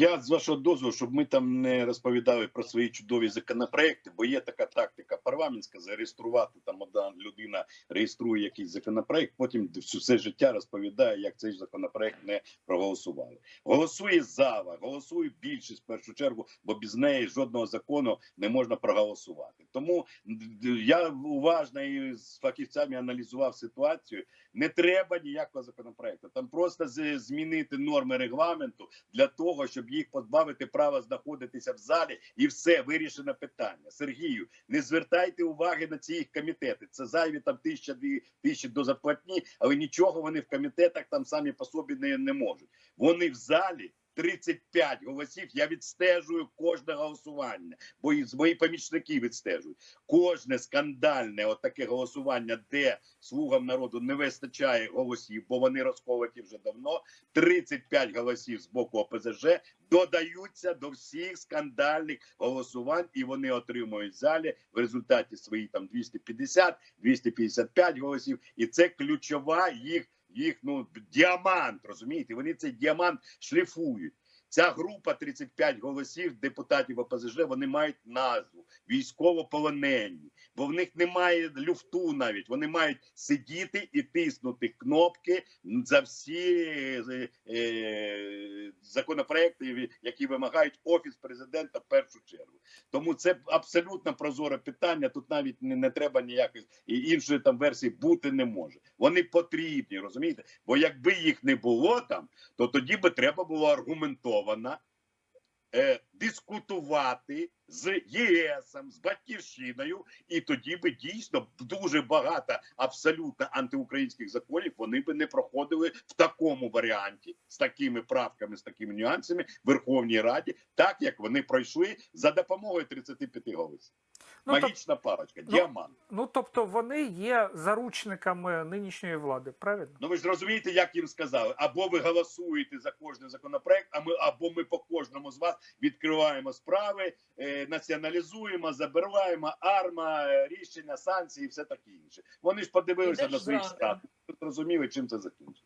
Я з вашого дозволу, щоб ми там не розповідали про свої чудові законопроекти, бо є така тактика парламентська зареєструвати там одна людина реєструє якийсь законопроект, потім все життя розповідає, як цей законопроект не проголосували. Голосує зала, голосує більшість в першу чергу, бо без неї жодного закону не можна проголосувати. Тому я уважно і з фахівцями аналізував ситуацію. Не треба ніякого законопроекту. Там просто змінити норми регламенту для того, щоб їх позбавити права знаходитися в залі, і все вирішено питання. Сергію, не звертайте уваги на ці їх комітети. Це зайві там тисяча дві тисячі до зарплатні, але нічого вони в комітетах там самі по собі не, не можуть. Вони в залі. 35 голосів. Я відстежую кожне голосування, бо і мої помічники відстежують. Кожне скандальне отаке голосування, де слугам народу не вистачає голосів, бо вони розколоті вже давно. 35 голосів з боку ОПЗЖ додаються до всіх скандальних голосувань, і вони отримують в залі в результаті свої там 250, 255 голосів. І це ключова їх, їх ну діамант. Розумієте? Вони цей діамант шліфують. Ця група 35 голосів депутатів ОПЗЖ, вони мають назву військовополонені, бо в них немає люфту навіть. Вони мають сидіти і тиснути кнопки за всі е, е, законопроекти, які вимагають офіс президента в першу чергу. Тому це абсолютно прозоре питання. Тут навіть не, не треба ніяких і іншої там версії бути не може. Вони потрібні, розумієте? Бо якби їх не було там, то тоді би треба було аргументовано е, дискутувати з ЄС, з батьківщиною, і тоді би дійсно дуже багато абсолютно антиукраїнських законів вони би не проходили в такому варіанті з такими правками, з такими нюансами в Верховній Раді, так як вони пройшли за допомогою 35 голосів. Ну, тоб- Магічна парочка, ну, діамант. ну тобто вони є заручниками нинішньої влади, правильно? Ну ви ж розумієте, як їм сказали, або ви голосуєте за кожний законопроект, а ми або ми по кожному з вас відкриваємо справи, е, націоналізуємо, забираємо арма, е, рішення, санкції, і все таке інше. Вони ж подивилися на своїх штатів, зрозуміли, чим це закінчиться.